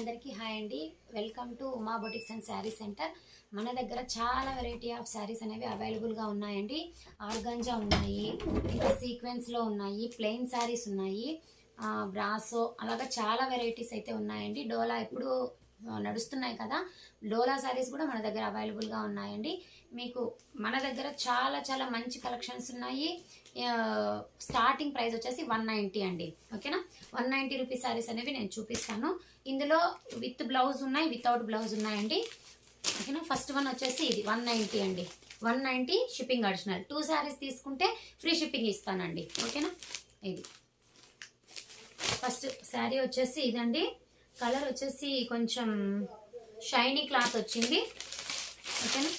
అందరికీ హాయ్ అండి. Welcome to Uma boutiques and sari centre. మన దగ్గర చాలా వెరైటీ ఆఫ్ శారీస్ అనేవి అవైలబుల్గా ఉన్నాయండి. ఆర్గంజా ఉన్నాయి ఇంకా సీక్వెన్స్లో ఉన్నాయి ప్లెయిన్ శారీస్ ఉన్నాయి బ్రాసో అలాగా చాలా వెరైటీస్ అయితే ఉన్నాయండి. డోలా ఎప్పుడు నడుస్తున్నాయి కదా. డోలా శారీస్ కూడా మన దగ్గర అవైలబుల్గా ఉన్నాయండి. మీకు మన దగ్గర చాలా చాలా మంచి కలెక్షన్స్ ఉన్నాయి. స్టార్టింగ్ ప్రైస్ వచ్చేసి వన్ నైంటీ అండి. ఓకేనా? వన్ నైంటీ రూపీస్ శారీస్ అనేవి నేను చూపిస్తాను. ఇందులో విత్ బ్లౌజ్ ఉన్నాయి వితౌట్ బ్లౌజ్ ఉన్నాయండి. ఓకేనా? ఫస్ట్ వన్ వచ్చేసి ఇది వన్ నైంటీ అండి. One ninety shipping additional. Two saris తీసుకుంటే ఫ్రీ షిప్పింగ్ ఇస్తానండి. ఓకేనా? ఇది. ఫస్ట్ శారీ వచ్చేసి ఇదండి. కలర్ వచ్చేసి కొంచెం షైనీ క్లాత్ వచ్చింది. ఓకేనా?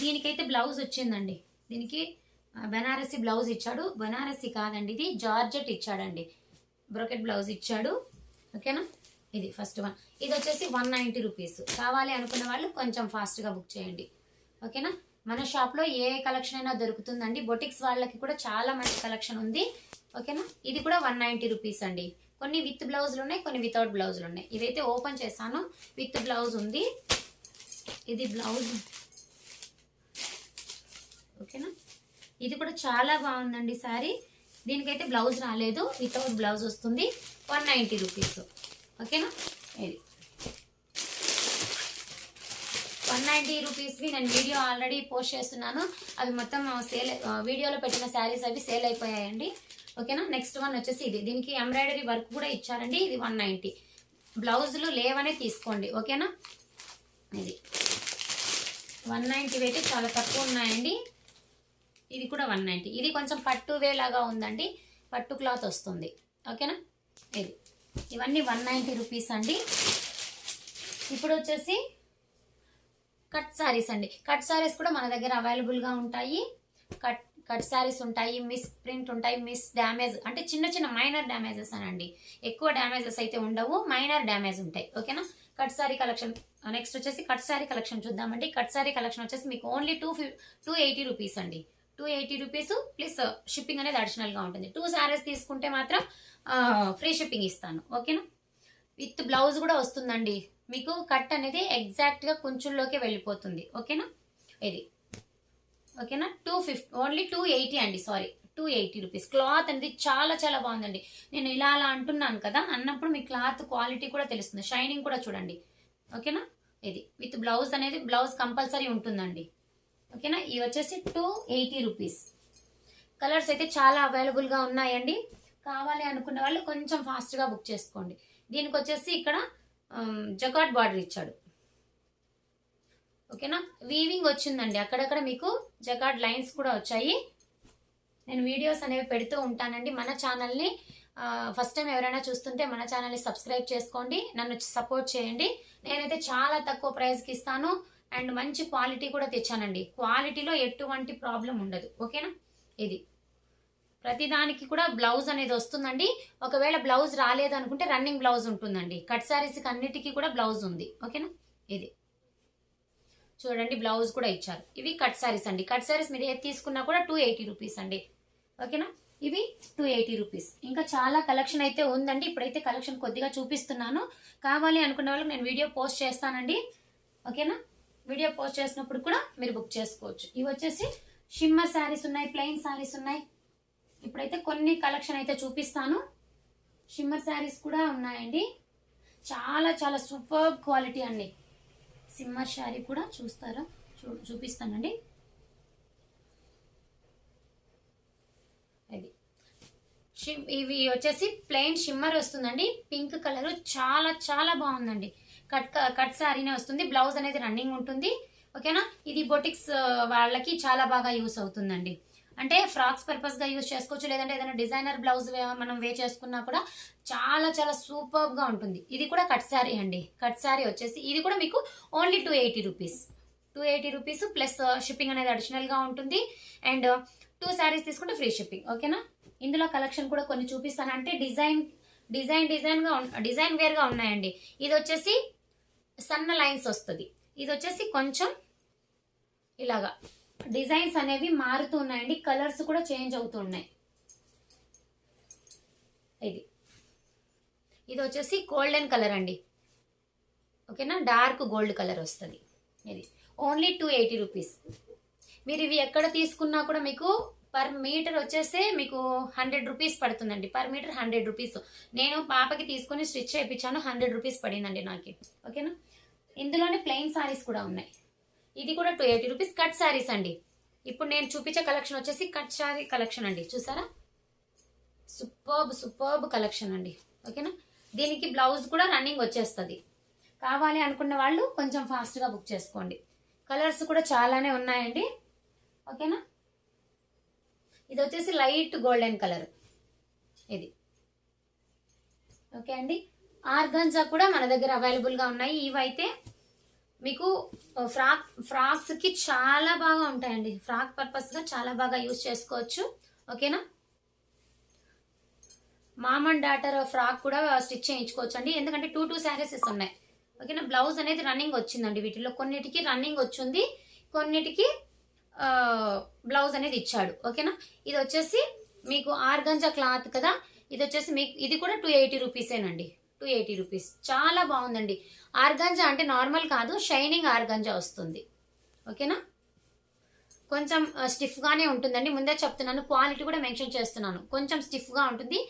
దీనికైతే బ్లౌజ్ వచ్చిందండి. దీనికి బెనారసి బ్లౌజ్ ఇచ్చాడు. బెనారసి కాదండి ఇది జార్జెట్ ఇచ్చాడండి. బ్రోకెట్ బ్లౌజ్ ఇచ్చాడు. ఓకేనా? ఇది ఫస్ట్ వన్ ఇది వచ్చేసి వన్ నైంటీ రూపీస్ కావాలి అనుకున్న వాళ్ళు కొంచెం ఫాస్ట్గా బుక్ చేయండి. ఓకేనా మన షాప్లో ఏ కలెక్షన్ అయినా దొరుకుతుందండి. బొటిక్స్ వాళ్ళకి కూడా చాలా మంచి కలెక్షన్ ఉంది. ఓకేనా ఇది కూడా వన్ నైంటీ రూపీస్ అండి. కొన్ని విత్ బ్లౌజులు ఉన్నాయి కొన్ని వితౌట్ బ్లౌజులు ఉన్నాయి. ఇదైతే ఓపెన్ చేశాను. విత్ బ్లౌజ్ ఉంది. ఇది బ్లౌజ్ ఓకేనా ఇది కూడా చాలా బాగుందండి శారీ దీనికైతే బ్లౌజ్ రాలేదు. వితౌట్ బ్లౌజ్ వస్తుంది. వన్ నైంటీ రూపీస్ ఓకేనా? ఇది. వన్ నైంటీ రూపీస్వి నేను వీడియో ఆల్రెడీ పోస్ట్ చేస్తున్నాను. అవి మొత్తం సేల్ వీడియోలో పెట్టిన శారీస్ అవి సేల్ అయిపోయాయండి. ఓకేనా? నెక్స్ట్ వన్ వచ్చేసి ఇది. దీనికి ఎంబ్రాయిడరీ వర్క్ కూడా ఇచ్చారండి. ఇది వన్ నైంటీ బ్లౌజులు లేవనే తీసుకోండి. ఓకేనా? ఇది. వన్ నైంటీ అయితే చాలా తక్కువ ఉన్నాయండి. ఇది కూడా వన్ నైంటీ ఇది కొంచెం పట్టు వేలాగా ఉందండి. పట్టు క్లాత్ వస్తుంది. ఓకేనా? ఇది. ఇవన్నీ వన్ నైంటీ రూపీస్ అండి. ఇప్పుడు వచ్చేసి కట్ శారీస్ అండి. కట్ శారీస్ కూడా మన దగ్గర అవైలబుల్గా ఉంటాయి. కట్ కట్ శారీస్ ఉంటాయి మిస్ ప్రింట్ ఉంటాయి మిస్ డ్యామేజ్ అంటే చిన్న చిన్న మైనర్ డ్యామేజెస్ అనండి. ఎక్కువ డ్యామేజెస్ అయితే ఉండవు మైనర్ డ్యామేజ్ ఉంటాయి. ఓకేనా? కట్ శారీ కలెక్షన్ నెక్స్ట్ వచ్చేసి కట్ శారీ కలెక్షన్ చూద్దామండి. కట్ శారీ కలెక్షన్ వచ్చేసి మీకు only two two eighty rupees అండి. Two eighty rupees plus shipping అనేది అడిషనల్గా ఉంటుంది. టూ శారీస్ తీసుకుంటే మాత్రం ఫ్రీ షిప్పింగ్ ఇస్తాను. ఓకేనా విత్ బ్లౌజ్ కూడా వస్తుందండి. మీకు కట్ అనేది ఎగ్జాక్ట్గా కుంచుల్లోకి వెళ్ళిపోతుంది. ఓకేనా ఇది. ఓకేనా two fifty only two eighty అండి sorry two eighty rupees cloth అనేది చాలా చాలా బాగుందండి. నేను ఇలా అలా అంటున్నాను కదా? అన్నప్పుడు మీ క్లాత్ క్వాలిటీ కూడా తెలుస్తుంది. షైనింగ్ కూడా చూడండి. ఓకేనా ఇది. విత్ బ్లౌజ్ అనేది బ్లౌజ్ కంపల్సరీ ఉంటుందండి. ఓకేనా? ఇవి వచ్చేసి టూ ఎయిటీ రూపీస్ కలర్స్ అయితే చాలా అవైలబుల్గా ఉన్నాయండి. కావాలి అనుకున్న వాళ్ళు కొంచెం ఫాస్ట్గా బుక్ చేసుకోండి. దీనికి వచ్చేసి ఇక్కడ um, జకాట్ బార్డర్ ఇచ్చాడు. ఓకేనా? వీవింగ్ వచ్చిందండి. అక్కడక్కడ మీకు జకాట్ లైన్స్ కూడా వచ్చాయి. నేను వీడియోస్ అనేవి పెడుతూ ఉంటానండి. మన ఛానల్ని ఫస్ట్ టైం ఎవరైనా చూస్తుంటే మన ఛానల్ని సబ్స్క్రైబ్ చేసుకోండి. నన్ను సపోర్ట్ చేయండి. నేనైతే చాలా తక్కువ ప్రైస్కి ఇస్తాను. అండ్ మంచి క్వాలిటీ కూడా తెచ్చానండి. క్వాలిటీలో ఎటువంటి ప్రాబ్లం ఉండదు. ఓకేనా? ఇది. ప్రతిదానికి కూడా బ్లౌజ్ అనేది వస్తుందండి. ఒకవేళ బ్లౌజ్ రాలేదనుకుంటే రన్నింగ్ బ్లౌజ్ ఉంటుందండి. కట్ శారీస్కి అన్నిటికీ కూడా బ్లౌజ్ ఉంది. ఓకేనా? ఇది. చూడండి బ్లౌజ్ కూడా ఇచ్చారు. ఇవి కట్ శారీస్ అండి. కట్ శారీస్ మీరు ఏది తీసుకున్నా కూడా టూ ఎయిటీ రూపీస్ అండి. ఓకేనా? ఇవి టూ ఎయిటీ రూపీస్. ఇంకా చాలా కలెక్షన్ అయితే ఉందండి. ఇప్పుడైతే కలెక్షన్ కొద్దిగా చూపిస్తున్నాను. కావాలి అనుకున్న వాళ్ళకి నేను వీడియో పోస్ట్ చేస్తానండి. ఓకేనా? వీడియో పోస్ట్ చేసినప్పుడు కూడా మీరు బుక్ చేసుకోవచ్చు. ఇవి వచ్చేసి షిమ్మర్ శారీస్ ఉన్నాయి ప్లెయిన్ శారీస్ ఉన్నాయి. ఇప్పుడైతే కొన్ని కలెక్షన్ అయితే చూపిస్తాను. షిమ్మర్ శారీస్ కూడా ఉన్నాయండి. చాలా చాలా సూపర్ క్వాలిటీ అండి. సిమ్మర్ శారీ కూడా చూస్తారా? చూ చూపిస్తానండి. ఇది షిమ్ ఇవి వచ్చేసి ప్లెయిన్ షిమ్మర్ వస్తుందండి. పింక్ కలర్ చాలా చాలా బాగుందండి. కట్ కట్ శారీనే వస్తుంది. బ్లౌజ్ అనేది రన్నింగ్ ఉంటుంది. ఓకేనా? ఇది బొటిక్స్ వాళ్ళకి చాలా బాగా యూస్ అవుతుందండి. అంటే ఫ్రాక్స్ పర్పస్గా యూస్ చేసుకోవచ్చు. లేదంటే ఏదైనా డిజైనర్ బ్లౌజ్ మనం వే చేసుకున్నా కూడా చాలా చాలా సూపర్గా ఉంటుంది. ఇది కూడా కట్ శారీ అండి. కట్ శారీ వచ్చేసి ఇది కూడా మీకు only two eighty rupees. Two eighty rupees plus shipping అనేది అడిషనల్గా ఉంటుంది. అండ్ టూ శారీస్ తీసుకుంటే ఫ్రీ షిప్పింగ్. ఓకేనా? ఇందులో కలెక్షన్ కూడా కొన్ని చూపిస్తాను. అంటే డిజైన్ డిజైన్ డిజైన్గా డిజైన్ వేర్గా ఉన్నాయండి. ఇది వచ్చేసి సన్న లైన్స్ వస్తుంది. ఇది వచ్చేసి కొంచెం ఇలాగా. డిజైన్స్ అనేవి మారుతూ ఉన్నాయండి. కలర్స్ కూడా చేంజ్ అవుతున్నాయి ఇది ఇది. వచ్చేసి గోల్డెన్ కలర్ అండి. ఓకేనా? డార్క్ గోల్డ్ కలర్ వస్తుంది. ఇది. Only two eighty rupees. మీరు ఇవి ఎక్కడ తీసుకున్నా కూడా మీకు పర్ మీటర్ వచ్చేస్తే మీకు హండ్రెడ్ రూపీస్ పడుతుందండి. Per metre hundred rupees. నేను పాపకి తీసుకొని స్టిచ్ చేయించాను. హండ్రెడ్ రూపీస్ పడిందండి నాకు. ఓకేనా? ఇందులోనే ప్లెయిన్ సారీస్ కూడా ఉన్నాయి. ఇది కూడా two eighty rupees cut saris అండి. ఇప్పుడు నేను చూపించే కలెక్షన్ వచ్చేసి కట్ శారీ కలెక్షన్ అండి. చూసారా? సూపర్బ్ సూపర్బ్ కలెక్షన్ అండి. ఓకేనా దీనికి బ్లౌజ్ కూడా రన్నింగ్ వచ్చేస్తుంది. కావాలి అనుకున్న వాళ్ళు కొంచెం ఫాస్ట్గా బుక్ చేసుకోండి. కలర్స్ కూడా చాలానే ఉన్నాయండి. ఓకేనా ఇది వచ్చేసి లైట్ గోల్డెన్ కలర్ ఇది. ఓకే అండి? ఆర్గన్జా కూడా మన దగ్గర అవైలబుల్గా ఉన్నాయి. ఇవైతే మీకు ఫ్రాక్ ఫ్రాక్స్కి చాలా బాగా ఉంటాయండి. ఫ్రాక్ పర్పస్గా చాలా బాగా యూజ్ చేసుకోవచ్చు. ఓకేనా? మామ్ అండ్ డాటర్ ఫ్రాక్ కూడా స్టిచ్ చేయించుకోవచ్చు అండి ఎందుకంటే టూ టూ శారీసెస్ ఉన్నాయి. ఓకేనా? బ్లౌజ్ అనేది రన్నింగ్ వచ్చిందండి వీటిలో కొన్నిటికి రన్నింగ్ వచ్చింది. కొన్నిటికి బ్లౌజ్ అనేది ఇచ్చాడు. ఓకేనా? ఇది వచ్చేసి మీకు ఆర్గంజా క్లాత్ కదా? ఇది వచ్చేసి మీకు ఇది కూడా two eighty రూపీసేనండి. Two eighty rupees. చాలా బాగుందండి. ఆర్గంజా అంటే నార్మల్ కాదు షైనింగ్ ఆర్గంజా వస్తుంది. ఓకేనా? కొంచెం స్టిఫ్గానే ఉంటుందండి. ముందే చెప్తున్నాను క్వాలిటీ కూడా మెన్షన్ చేస్తున్నాను. కొంచెం స్టిఫ్గా ఉంటుంది.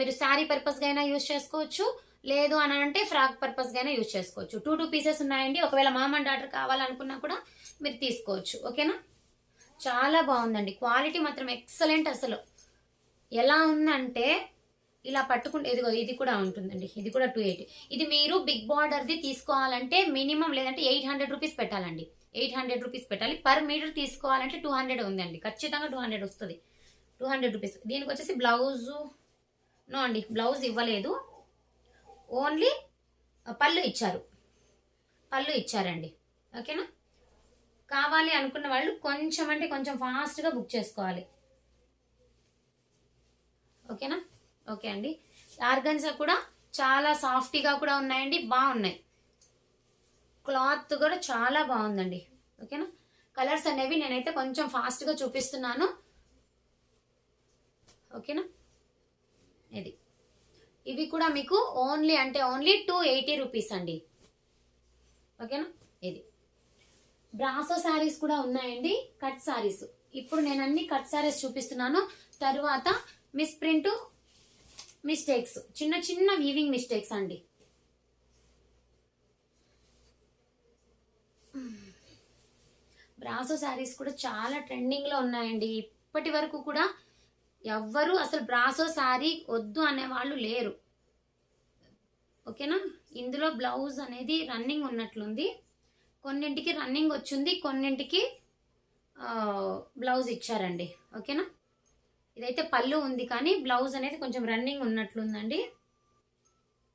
మీరు శారీ పర్పస్గా అయినా యూజ్ చేసుకోవచ్చు. లేదు అని అంటే ఫ్రాక్ పర్పస్గా అయినా యూజ్ చేసుకోవచ్చు. టూ టూ పీసెస్ ఉన్నాయండి. ఒకవేళ మామ్ అండ్ డాటర్ కావాలనుకున్నా కూడా మీరు తీసుకోవచ్చు. ఓకేనా? చాలా బాగుందండి. క్వాలిటీ మాత్రం ఎక్సలెంట్ అసలు. ఎలా ఉందంటే ఇలా పట్టుకుంటే ఇదిగో ఇది కూడా ఉంటుందండి. ఇది కూడా టూ ఎయిటీ ఇది మీరు బిగ్ బార్డర్ది తీసుకోవాలంటే మినిమం లేదంటే ఎయిట్ హండ్రెడ్ రూపీస్ పెట్టాలండి. ఎయిట్ హండ్రెడ్ రూపీస్ పెట్టాలి. పర్ మీటర్ తీసుకోవాలంటే టూ హండ్రెడ్ ఉందండి. ఖచ్చితంగా టూ హండ్రెడ్ వస్తుంది. టూ హండ్రెడ్ రూపీస్ దీనికి వచ్చేసి బ్లౌజు నో అండి బ్లౌజ్ ఇవ్వలేదు. ఓన్లీ పళ్ళు ఇచ్చారు. పళ్ళు ఇచ్చారండి. ఓకేనా కావాలి అనుకున్న వాళ్ళు కొంచెం అంటే కొంచెం ఫాస్ట్గా బుక్ చేసుకోవాలి. ఓకేనా ఓకే అండి. ఆర్గన్సా కూడా చాలా సాఫ్టీగా కూడా ఉన్నాయండి బాగున్నాయి. క్లాత్ కూడా చాలా బాగుందండి. ఓకేనా? కలర్స్ అనేవి నేనైతే కొంచెం ఫాస్ట్గా చూపిస్తున్నాను. ఓకేనా? ఇది. ఇవి కూడా మీకు ఓన్లీ అంటే ఓన్లీ టూ ఎయిటీ రూపీస్ అండి. ఓకేనా? ఇది. బ్రాసో శారీస్ కూడా ఉన్నాయండి కట్ శారీస్. ఇప్పుడు నేను అన్ని కట్ శారీస్ చూపిస్తున్నాను. తరువాత మిస్ ప్రింట్ మిస్టేక్స్ చిన్న చిన్న వీవింగ్ మిస్టేక్స్ అండి. బ్రాసో శారీస్ కూడా చాలా ట్రెండింగ్లో ఉన్నాయండి. ఇప్పటి వరకు కూడా ఎవ్వరు అసలు బ్రాసో శారీ వద్దు అనే వాళ్ళు లేరు. ఓకేనా? ఇందులో బ్లౌజ్ అనేది రన్నింగ్ ఉన్నట్లుంది. కొన్నింటికి రన్నింగ్ వచ్చింది కొన్నింటికి బ్లౌజ్ ఇచ్చారండి. ఓకేనా? ఇదైతే పళ్ళు ఉంది కానీ బ్లౌజ్ అనేది కొంచెం రన్నింగ్ ఉన్నట్లుందండి.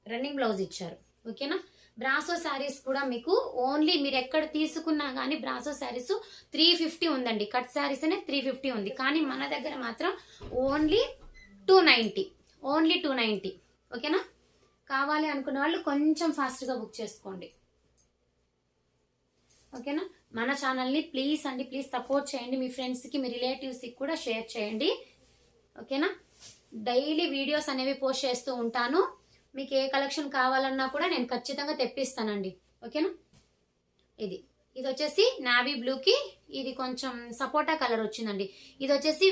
రన్నింగ్ బ్లౌజ్ ఇచ్చారు. ఓకేనా? బ్రాసో శారీస్ కూడా మీకు ఓన్లీ మీరు ఎక్కడ తీసుకున్నా కానీ బ్రాసో శారీస్ త్రీ ఫిఫ్టీ ఉందండి. కట్ శారీస్ అనే త్రీ ఫిఫ్టీ ఉంది. కానీ మన దగ్గర మాత్రం only two ninety. Only two ninety. ఓకేనా? కావాలి అనుకున్న వాళ్ళు కొంచెం ఫాస్ట్గా బుక్ చేసుకోండి. ఓకేనా? మన ఛానల్ని ప్లీజ్ అండి ప్లీజ్ సపోర్ట్ చేయండి. మీ ఫ్రెండ్స్కి మీ రిలేటివ్స్కి కూడా షేర్ చేయండి. ఓకేనా? డైలీ వీడియోస్ అనేవి పోస్ట్ చేస్తూ ఉంటాను. మీకు ఏ కలెక్షన్ కావాలన్నా కూడా నేను ఖచ్చితంగా తెప్పిస్తానండి. ఓకేనా? ఇది. ఇది వచ్చేసి నావీ బ్లూకి ఇది కొంచెం సపోటా కలర్ వచ్చిందండి. ఇది వచ్చేసి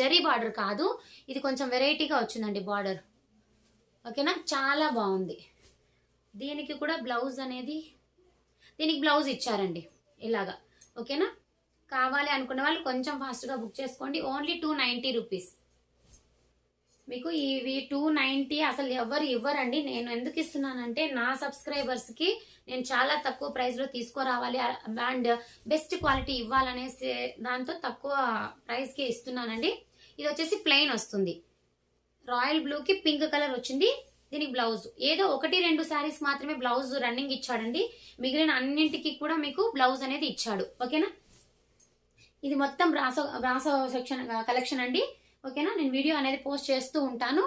జరీ బార్డర్ కాదు. ఇది కొంచెం వెరైటీగా వచ్చిందండి బార్డర్. ఓకేనా? చాలా బాగుంది. దీనికి కూడా బ్లౌజ్ అనేది దీనికి బ్లౌజ్ ఇచ్చారండి. ఇలాగా. ఓకేనా? కావాలి అనుకున్న వాళ్ళు కొంచెం ఫాస్ట్గా బుక్ చేసుకోండి. Only two ninety rupees. మీకు ఇవి టూ నైంటీ అసలు ఎవరు ఇవ్వరండి. నేను ఎందుకు ఇస్తున్నానంటే నా సబ్స్క్రైబర్స్కి నేను చాలా తక్కువ ప్రైస్లో తీసుకురావాలి. అండ్ బెస్ట్ క్వాలిటీ ఇవ్వాలనేసి దాంతో తక్కువ ప్రైస్కి ఇస్తున్నానండి. ఇది వచ్చేసి ప్లెయిన్ వస్తుంది. రాయల్ బ్లూకి పింక్ కలర్ వచ్చింది. దీనికి బ్లౌజ్. ఏదో ఒకటి రెండు శారీస్ మాత్రమే బ్లౌజ్ రన్నింగ్ ఇచ్చాడండి. మిగిలిన అన్నింటికి కూడా మీకు బ్లౌజ్ అనేది ఇచ్చాడు. ఓకేనా? ఇది మొత్తం రాస రాస సెక్షన్ కలెక్షన్ అండి. ఓకేనా? నేను వీడియో అనేది పోస్ట్ చేస్తూ ఉంటాను.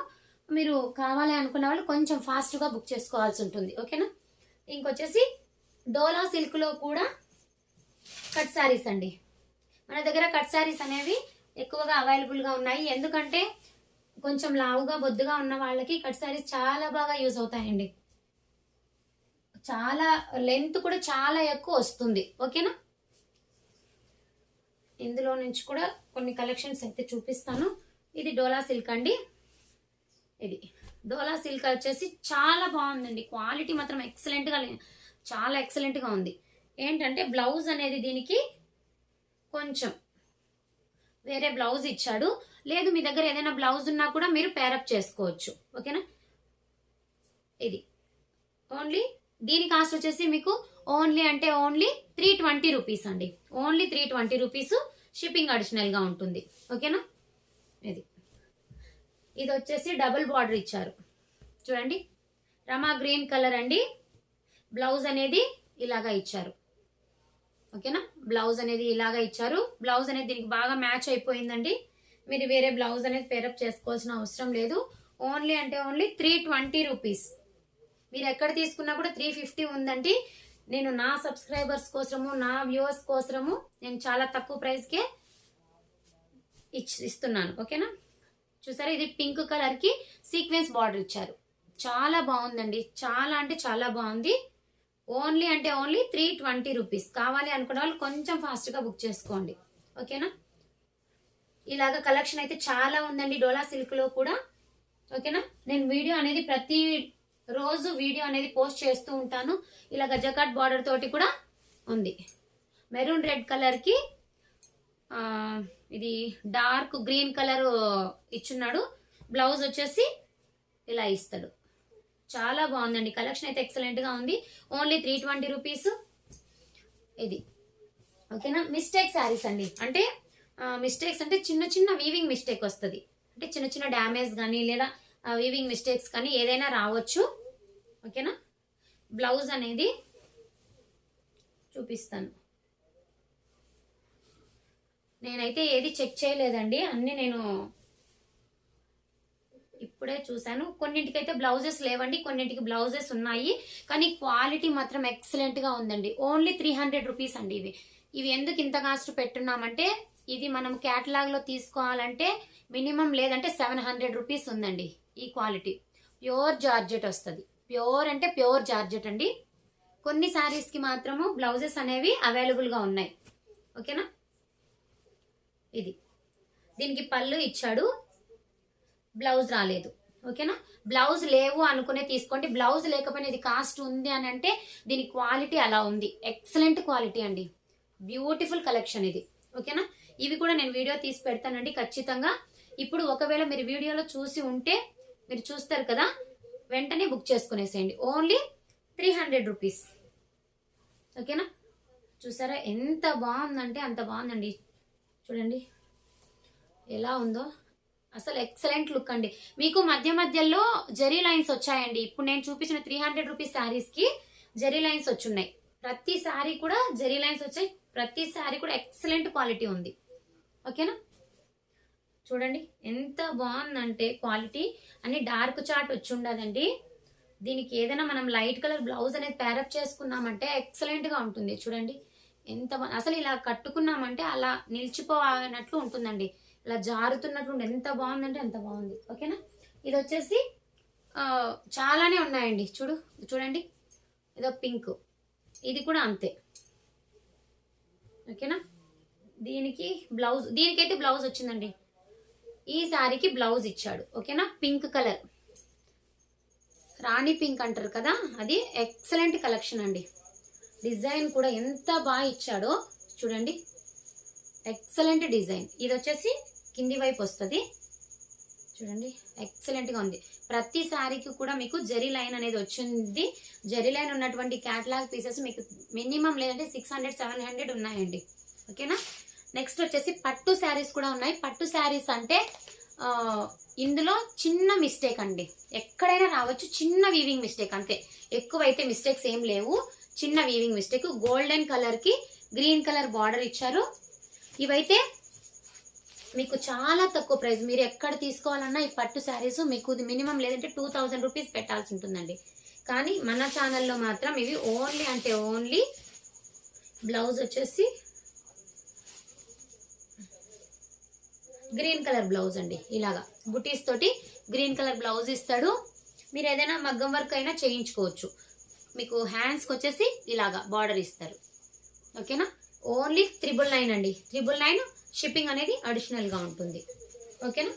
మీరు కావాలి అనుకున్న వాళ్ళు కొంచెం ఫాస్ట్గా బుక్ చేసుకోవాల్సి ఉంటుంది. ఓకేనా? ఇంకొచ్చేసి డోలా సిల్క్లో కూడా కట్ శారీస్ అండి. మన దగ్గర కట్ శారీస్ అనేవి ఎక్కువగా అవైలబుల్గా ఉన్నాయి. ఎందుకంటే కొంచెం లావుగా బొద్దుగా ఉన్న వాళ్ళకి కట్ శారీస్ చాలా బాగా యూజ్ అవుతాయండి. చాలా లెంత్ కూడా చాలా ఎక్కువ వస్తుంది. ఓకేనా? ఇందులో నుంచి కూడా కొన్ని కలెక్షన్స్ అయితే చూపిస్తాను. ఇది డోలా సిల్క్ అండి. ఇది డోలా సిల్క్ వచ్చేసి చాలా బాగుందండి. క్వాలిటీ మాత్రం ఎక్సలెంట్గా చాలా ఎక్సలెంట్గా ఉంది. ఏంటంటే బ్లౌజ్ అనేది దీనికి కొంచెం వేరే బ్లౌజ్ ఇచ్చాడు. లేదు మీ దగ్గర ఏదైనా బ్లౌజ్ ఉన్నా కూడా మీరు పేరప్ చేసుకోవచ్చు. ఓకేనా? ఇది. ఓన్లీ దీని కాస్ట్ వచ్చేసి మీకు ఓన్లీ అంటే ఓన్లీ త్రీ ట్వంటీ రూపీస్ అండి. Only three twenty rupees shipping అడిషనల్గా ఉంటుంది. ఓకేనా? ఇది. ఇది వచ్చేసి డబుల్ బార్డర్ ఇచ్చారు. చూడండి. రమా గ్రీన్ కలర్ అండి. బ్లౌజ్ అనేది ఇలాగా ఇచ్చారు. ఓకేనా? బ్లౌజ్ అనేది ఇలాగా ఇచ్చారు. బ్లౌజ్ అనేది దీనికి బాగా మ్యాచ్ అయిపోయిందండి. మీరు వేరే బ్లౌజ్ అనేది పేరప్ చేసుకోవాల్సిన అవసరం లేదు. ఓన్లీ అంటే ఓన్లీ త్రీ ట్వంటీ రూపీస్ మీరు ఎక్కడ తీసుకున్నా కూడా త్రీ ఫిఫ్టీ ఉందండి. నేను నా సబ్స్క్రైబర్స్ కోసము నా వ్యూవర్స్ కోసము నేను చాలా తక్కువ ప్రైస్కే ఇచ్చి ఇస్తున్నాను. ఓకేనా చూసారా? ఇది పింక్ కలర్కి సీక్వెన్స్ బార్డర్ ఇచ్చారు. చాలా బాగుందండి. చాలా అంటే చాలా బాగుంది. ఓన్లీ అంటే ఓన్లీ త్రీ ట్వంటీ రూపీస్ కావాలి అనుకున్న వాళ్ళు కొంచెం ఫాస్ట్గా బుక్ చేసుకోండి. ఓకేనా ఇలాగ కలెక్షన్ అయితే చాలా ఉందండి. డోలా సిల్క్లో కూడా. ఓకేనా నేను వీడియో అనేది ప్రతి రోజు వీడియో అనేది పోస్ట్ చేస్తూ ఉంటాను. ఇలాగ జకాట్ బార్డర్ తోటి కూడా ఉంది. మెరూన్ రెడ్ కలర్కి ఇది డార్క్ గ్రీన్ కలర్ ఇచ్చున్నాడు. బ్లౌజ్ వచ్చేసి ఇలా ఇస్తాడు. చాలా బాగుందండి. కలెక్షన్ అయితే ఎక్సలెంట్గా ఉంది. ఓన్లీ త్రీ ట్వంటీ రూపీస్ ఇది. ఓకేనా మిస్టేక్ శారీస్ అండి. అంటే మిస్టేక్స్ అంటే చిన్న చిన్న వీవింగ్ మిస్టేక్ వస్తుంది. అంటే చిన్న చిన్న డ్యామేజ్ కానీ లేదా వీవింగ్ మిస్టేక్స్ కానీ ఏదైనా రావచ్చు. ఓకేనా? బ్లౌజ్ అనేది చూపిస్తాను. నేనైతే ఏది చెక్ చేయలేదండి. అన్ని నేను ఇప్పుడే చూశాను. కొన్నింటికైతే బ్లౌజెస్ లేవండి. కొన్నింటికి బ్లౌజెస్ ఉన్నాయి. కానీ క్వాలిటీ మాత్రం ఎక్సలెంట్గా ఉందండి. ఓన్లీ త్రీ హండ్రెడ్ రూపీస్ అండి ఇవి. ఇవి ఎందుకు ఇంత కాస్ట్ పెట్టున్నామంటే ఇది మనం క్యాటలాగ్లో తీసుకోవాలంటే మినిమం లేదంటే సెవెన్ హండ్రెడ్ రూపీస్ ఉందండి. ఈ క్వాలిటీ. ప్యూర్ జార్జెట్ వస్తుంది. ప్యూర్ అంటే ప్యూర్ జార్జెట్ అండి. కొన్ని శారీస్కి మాత్రము బ్లౌజెస్ అనేవి అవైలబుల్గా ఉన్నాయి. ఓకేనా ఇది. దీనికి పళ్ళు ఇచ్చాడు. బ్లౌజ్ రాలేదు. ఓకేనా బ్లౌజ్ లేవు అనుకునే తీసుకోండి. బ్లౌజ్ లేకపోయినా ఇది కాస్ట్ ఉంది అని అంటే దీని క్వాలిటీ అలా ఉంది. ఎక్సలెంట్ క్వాలిటీ అండి. బ్యూటిఫుల్ కలెక్షన్ ఇది. ఓకేనా ఇవి కూడా నేను వీడియో తీసి పెడతానండి ఖచ్చితంగా. ఇప్పుడు ఒకవేళ మీరు వీడియోలో చూసి ఉంటే మీరు చూస్తారు కదా వెంటనే book చేసుకునేసేయండి. Only three hundred rupees. ఓకేనా? చూసారా ఎంత బాగుందంటే అంత బాగుందండి. చూడండి ఎలా ఉందో. అసలు ఎక్సలెంట్ లుక్ అండి. మీకు మధ్య మధ్యలో జరీ లైన్స్ వచ్చాయండి. ఇప్పుడు నేను చూపించిన త్రీ హండ్రెడ్ రూపీస్ శారీస్కి జరీ లైన్స్ వచ్చున్నాయి. ప్రతి శారీ కూడా జరీ లైన్స్ వచ్చాయి. ప్రతి శారీ కూడా ఎక్సలెంట్ క్వాలిటీ ఉంది. ఓకేనా? చూడండి ఎంత బాగుందంటే క్వాలిటీ అని డార్క్ చార్ట్ వచ్చి ఉండదండి దీనికి ఏదైనా మనం లైట్ కలర్ బ్లౌజ్ అనేది ప్యారప్ చేసుకున్నామంటే ఎక్సలెంట్గా ఉంటుంది. చూడండి ఎంత అసలు ఇలా కట్టుకున్నామంటే అలా నిలిచిపోనట్లు ఉంటుందండి. ఇలా జారుతున్నట్లు ఉండి ఎంత బాగుందంటే అంత బాగుంది. ఓకేనా? ఇది వచ్చేసి చాలానే ఉన్నాయండి. చూడు చూడండి ఇదో పింక్. ఇది కూడా అంతే. ఓకేనా? దీనికి బ్లౌజ్ దీనికైతే బ్లౌజ్ వచ్చిందండి. ఈ శారీకి బ్లౌజ్ ఇచ్చాడు ఓకేనా? Pink colour. రాణి పింక్ అంటారు కదా అది ఎక్సలెంట్ కలెక్షన్ అండి. డిజైన్ కూడా ఎంత బాగా ఇచ్చాడో చూడండి. Excellent design. ఇది వచ్చేసి కింది వైపు వస్తుంది. చూడండి ఎక్సలెంట్గా ఉంది. ప్రతి శారీకి కూడా మీకు జరీ లైన్ అనేది వచ్చింది. జరీ లైన్ ఉన్నటువంటి క్యాటలాగ్ పీసెస్ మీకు మినిమం లేదంటే సిక్స్ హండ్రెడ్ సెవెన్ హండ్రెడ్ ఉన్నాయండి. ఓకేనా? నెక్స్ట్ వచ్చేసి పట్టు శారీస్ కూడా ఉన్నాయి. పట్టు శారీస్ అంటే ఇందులో చిన్న మిస్టేక్ అండి. ఎక్కడైనా రావచ్చు చిన్న వీవింగ్ మిస్టేక్ అంతే. ఎక్కువైతే మిస్టేక్స్ ఏం లేవు. చిన్న వీవింగ్ మిస్టేక్ గోల్డెన్ కలర్కి గ్రీన్ కలర్ బార్డర్ ఇచ్చారు. ఇవైతే మీకు చాలా తక్కువ ప్రైస్ మీరు ఎక్కడ తీసుకోవాలన్నా ఈ పట్టు శారీస్ మీకు మినిమం లేదంటే టూ థౌజండ్ రూపీస్ పెట్టాల్సి ఉంటుందండి. కానీ మన ఛానల్లో మాత్రం ఇవి ఓన్లీ అంటే ఓన్లీ బ్లౌజ్ వచ్చేసి గ్రీన్ కలర్ బ్లౌజ్ అండి ఇలాగా. బుటీస్ తోటి గ్రీన్ కలర్ బ్లౌజ్ ఇస్తాడు. మీరు ఏదైనా మగ్గం వర్క్ అయినా చేయించుకోవచ్చు. మీకు హ్యాండ్స్కి వచ్చేసి ఇలాగా బార్డర్ ఇస్తారు. ఓకేనా? ఓన్లీ త్రిబుల్ నైన్ అండి. త్రిబుల్ నైన్ షిప్పింగ్ అనేది అడిషనల్గా ఉంటుంది. ఓకేనా?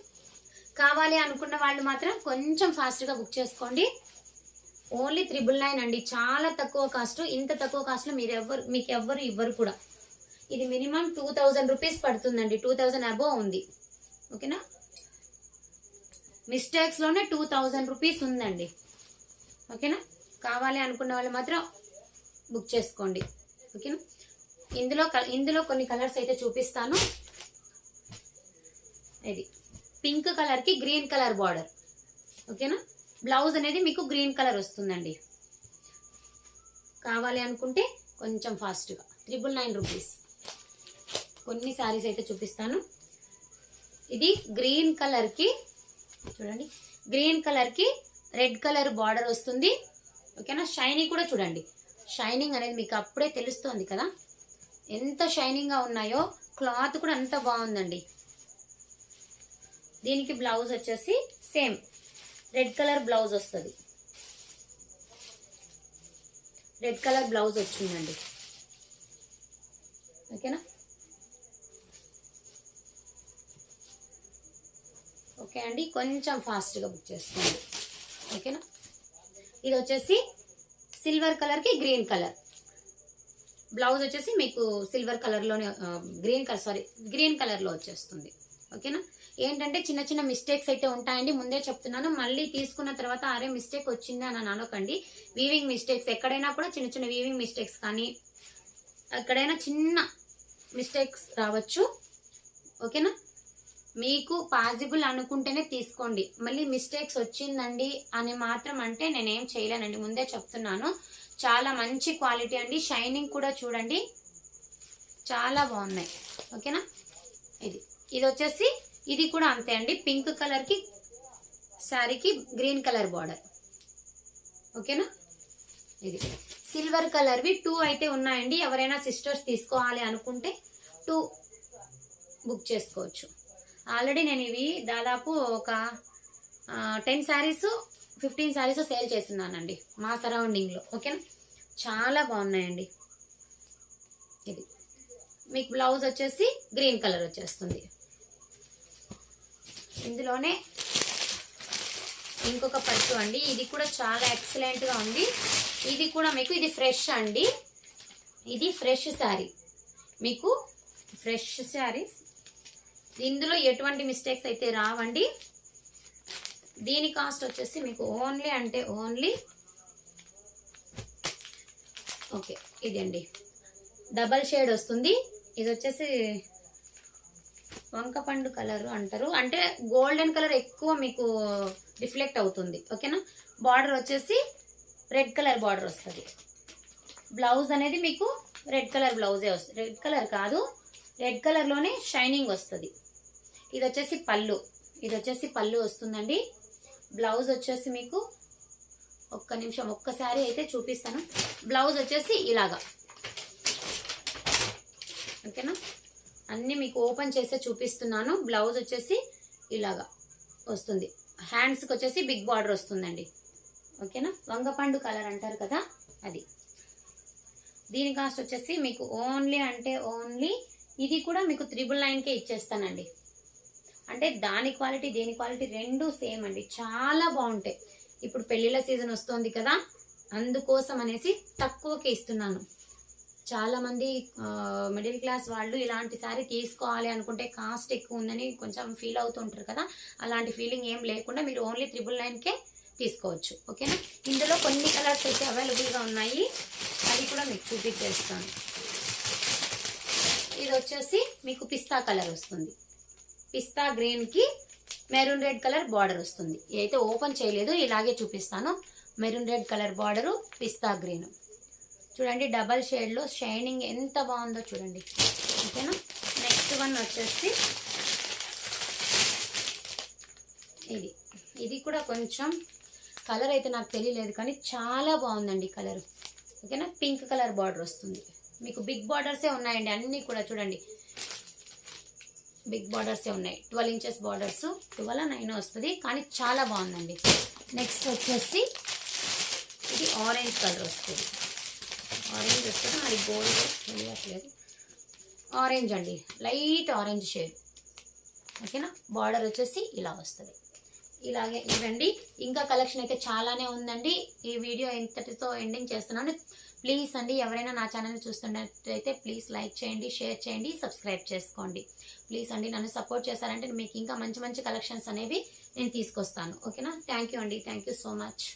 కావాలి అనుకున్న వాళ్ళు మాత్రం కొంచెం ఫాస్ట్గా బుక్ చేసుకోండి. ఓన్లీ త్రిబుల్ నైన్ అండి. చాలా తక్కువ కాస్ట్ ఇంత తక్కువ కాస్ట్లో మీరు ఎవ్వరు మీకు ఎవ్వరు ఇవ్వరు కూడా. ఇది మినిమం టూ థౌజండ్ రూపీస్ పడుతుందండి టూ థౌజండ్ అబోవ్ ఉంది. ఓకేనా? మిస్టేక్స్లోనే టూ థౌజండ్ రూపీస్ ఉందండి. ఓకేనా? కావాలి అనుకున్న వాళ్ళు మాత్రం బుక్ చేసుకోండి. ఓకేనా? ఇందులో ఇందులో కొన్ని కలర్స్ అయితే చూపిస్తాను. ఇది పింక్ కలర్కి గ్రీన్ కలర్ బార్డర్. ఓకేనా? బ్లౌజ్ అనేది మీకు గ్రీన్ కలర్ వస్తుందండి. కావాలి అనుకుంటే కొంచెం ఫాస్ట్గా త్రిబుల్ నైన్ రూపీస్. కొన్ని శారీస్ అయితే చూపిస్తాను. ఇది గ్రీన్ కలర్కి చూడండి గ్రీన్ కలర్కి రెడ్ కలర్ బార్డర్ వస్తుంది. ఓకేనా షైనింగ్ కూడా చూడండి. షైనింగ్ అనేది మీకు అప్పుడే తెలుస్తుంది కదా? ఎంత షైనింగ్గా ఉన్నాయో క్లాత్ కూడా అంత బాగుందండి. దీనికి బ్లౌజ్ వచ్చేసి సేమ్ రెడ్ కలర్ బ్లౌజ్ వస్తుంది. రెడ్ కలర్ బ్లౌజ్ వచ్చిందండి. ఓకేనా ఓకే అండి. కొంచెం ఫాస్ట్గా బుక్ చేసుకోండి. ఓకేనా? ఇది వచ్చేసి సిల్వర్ కలర్కి గ్రీన్ కలర్ బ్లౌజ్ వచ్చేసి మీకు సిల్వర్ కలర్లోనే గ్రీన్ కలర్ సారీ గ్రీన్ కలర్లో వచ్చేస్తుంది. ఓకేనా? ఏంటంటే చిన్న చిన్న మిస్టేక్స్ అయితే ఉంటాయండి. ముందే చెప్తున్నాను. మళ్ళీ తీసుకున్న తర్వాత అరే మిస్టేక్ వచ్చింది అని అనుకోండి. వీవింగ్ మిస్టేక్స్ ఎక్కడైనా కూడా చిన్న చిన్న వీవింగ్ మిస్టేక్స్ కానీ ఎక్కడైనా చిన్న మిస్టేక్స్ రావచ్చు. ఓకేనా? మీకు పాసిబుల్ అనుకుంటేనే తీసుకోండి. మళ్ళీ మిస్టేక్స్ వచ్చిందండి అని మాత్రం అంటే నేనేం చేయలేనండి. ముందే చెప్తున్నాను. చాలా మంచి క్వాలిటీ అండి. షైనింగ్ కూడా చూడండి. చాలా బాగున్నాయి. ఓకేనా? ఇది. ఇది వచ్చేసి ఇది కూడా అంతే అండి. పింక్ కలర్కి శారీకి గ్రీన్ కలర్ బార్డర్. ఓకేనా? ఇది. సిల్వర్ కలర్వి టూ అయితే ఉన్నాయండి. ఎవరైనా సిస్టర్స్ తీసుకోవాలి అనుకుంటే టూ బుక్ చేసుకోవచ్చు. ఆల్రెడీ నేను ఇవి దాదాపు ఒక ten saris fifteen saris sale చేస్తున్నానండి మా సరౌండింగ్లో ఓకేనా? చాలా బాగున్నాయండి. ఇది. మీకు బ్లౌజ్ వచ్చేసి గ్రీన్ కలర్ వచ్చేస్తుంది. ఇందులోనే ఇంకొక పట్టు అండి. ఇది కూడా చాలా ఎక్సలెంట్గా ఉంది. ఇది కూడా మీకు ఇది ఫ్రెష్ అండి. ఇది ఫ్రెష్ శారీ మీకు ఫ్రెష్ శారీ ఇందులో ఎటువంటి మిస్టేక్స్ అయితే రావండి. దీని కాస్ట్ వచ్చేసి మీకు ఓన్లీ అంటే ఓన్లీ ఓకే ఇది అండి డబల్ షేడ్ వస్తుంది. ఇది వచ్చేసి వంక పండు కలర్ అంటారు. అంటే గోల్డెన్ కలర్ ఎక్కువ మీకు రిఫ్లెక్ట్ అవుతుంది. ఓకేనా? బార్డర్ వచ్చేసి రెడ్ కలర్ బార్డర్ వస్తుంది. బ్లౌజ్ అనేది మీకు రెడ్ కలర్ బ్లౌజే వస్తుంది. రెడ్ కలర్ కాదు రెడ్ కలర్లోనే షైనింగ్ వస్తుంది. ఇది వచ్చేసి పళ్ళు. ఇది వచ్చేసి పళ్ళు వస్తుందండి. బ్లౌజ్ వచ్చేసి మీకు ఒక్క నిమిషం ఒక్కసారి అయితే చూపిస్తాను. బ్లౌజ్ వచ్చేసి ఇలాగా. ఓకేనా? అన్నీ మీకు ఓపెన్ చేసే చూపిస్తున్నాను. బ్లౌజ్ వచ్చేసి ఇలాగా వస్తుంది. హ్యాండ్స్కి వచ్చేసి బిగ్ బార్డర్ వస్తుందండి. ఓకేనా? వంగపండు కలర్ అంటారు కదా అది. దీని కాస్ట్ వచ్చేసి మీకు ఓన్లీ అంటే ఓన్లీ ఇది కూడా మీకు త్రిబుల్ నైన్కే ఇచ్చేస్తానండి. అంటే దాని క్వాలిటీ దీని క్వాలిటీ రెండు సేమ్ అండి. చాలా బాగుంటాయి. ఇప్పుడు పెళ్ళిళ్ళ సీజన్ వస్తుంది కదా అందుకోసం అనేసి తక్కువకి ఇస్తున్నాను. చాలా మంది మిడిల్ క్లాస్ వాళ్ళు ఇలాంటి సారీ తీసుకోవాలి అనుకుంటే కాస్ట్ ఎక్కువ ఉందని కొంచెం ఫీల్ అవుతుంటారు కదా అలాంటి ఫీలింగ్ ఏం లేకుండా మీరు ఓన్లీ త్రిబుల్ నైన్కే తీసుకోవచ్చు. ఓకేనా? ఇందులో కొన్ని కలర్స్ అయితే అవైలబుల్గా ఉన్నాయి. అది కూడా మీకు చూపించేస్తాను. ఇది వచ్చేసి మీకు పిస్తా కలర్ వస్తుంది. పిస్తా గ్రీన్కి మెరూన్ రెడ్ కలర్ బార్డర్ వస్తుంది. ఇదైతే ఓపెన్ చేయలేదు ఇలాగే చూపిస్తాను. Maroon red colour border pista green. చూడండి డబల్ షేడ్లో షైనింగ్ ఎంత బాగుందో చూడండి. ఓకేనా? నెక్స్ట్ వన్ వచ్చేసి ఇది. ఇది కూడా కొంచెం కలర్ అయితే నాకు తెలియలేదు కానీ చాలా బాగుందండి కలర్. ఓకేనా? పింక్ కలర్ బార్డర్ వస్తుంది. మీకు బిగ్ బార్డర్సే ఉన్నాయండి అన్నీ కూడా చూడండి. బిగ్ బార్డర్సే ఉన్నాయి. Twelve inches borders. Twelve nine వస్తుంది. కానీ చాలా బాగుందండి. నెక్స్ట్ వచ్చేసి ఇది ఆరెంజ్ కలర్ వస్తుంది. ఆరెంజ్ వస్తుంది. అది గోల్డ్ తెలియట్లేదు. ఆరెంజ్ అండి. Light orange shade. ఓకేనా? బార్డర్ వచ్చేసి ఇలా వస్తుంది. ఇలాగే ఇవ్వండి. ఇంకా కలెక్షన్ అయితే చాలానే ఉందండి. ఈ వీడియో ఇంతటితో ఎండింగ్ చేస్తున్నాను. ప్లీజ్ అండి ఎవరైనా నా ఛానల్ చూస్తున్నట్టయితే ప్లీజ్ లైక్ చేయండి షేర్ చేయండి సబ్స్క్రైబ్ చేసుకోండి. ప్లీజ్ అండి నన్ను సపోర్ట్ చేశారంటే మీకు ఇంకా మంచి మంచి కలెక్షన్స్ అనేవి నేను తీసుకొస్తాను. ఓకేనా? థ్యాంక్ యూ అండి థ్యాంక్ యూ సో మచ్.